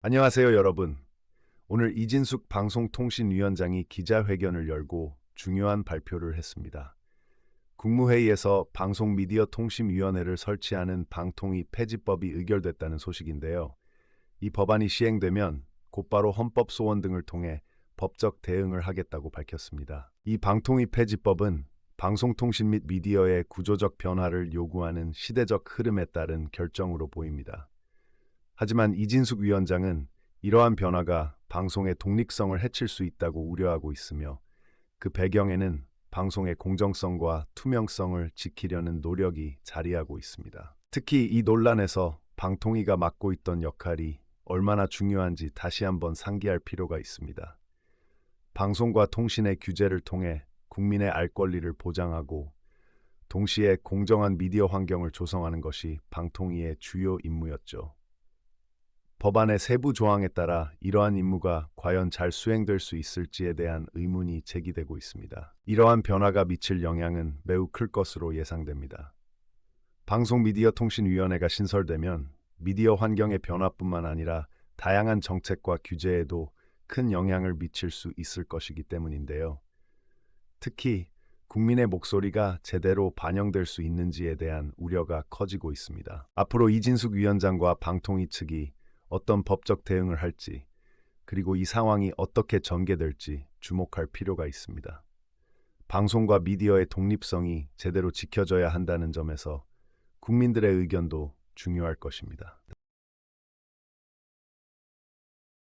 안녕하세요, 여러분. 오늘 이진숙 방송통신위원장이 기자회견을 열고 중요한 발표를 했습니다. 국무회의에서 방송미디어통신위원회를 설치하는 방통위 폐지법이 의결됐다는 소식인데요. 이 법안이 시행되면 곧바로 헌법 소원 등을 통해 법적 대응을 하겠다고 밝혔습니다. 이 방통위 폐지법은 방송통신 및 미디어의 구조적 변화를 요구하는 시대적 흐름에 따른 결정으로 보입니다. 하지만 이진숙 위원장은 이러한 변화가 방송의 독립성을 해칠 수 있다고 우려하고 있으며 그 배경에는 방송의 공정성과 투명성을 지키려는 노력이 자리하고 있습니다. 특히 이 논란에서 방통위가 맡고 있던 역할이 얼마나 중요한지 다시 한번 상기할 필요가 있습니다. 방송과 통신의 규제를 통해 국민의 알 권리를 보장하고 동시에 공정한 미디어 환경을 조성하는 것이 방통위의 주요 임무였죠. 법안의 세부 조항에 따라 이러한 임무가 과연 잘 수행될 수 있을지에 대한 의문이 제기되고 있습니다. 이러한 변화가 미칠 영향은 매우 클 것으로 예상됩니다. 방송미디어통신위원회가 신설되면 미디어 환경의 변화뿐만 아니라 다양한 정책과 규제에도 큰 영향을 미칠 수 있을 것이기 때문인데요. 특히 국민의 목소리가 제대로 반영될 수 있는지에 대한 우려가 커지고 있습니다. 앞으로 이진숙 위원장과 방통위 측이 어떤 법적 대응을 할지, 그리고 이 상황이 어떻게 전개될지 주목할 필요가 있습니다. 방송과 미디어의 독립성이 제대로 지켜져야 한다는 점에서 국민들의 의견도 중요할 것입니다.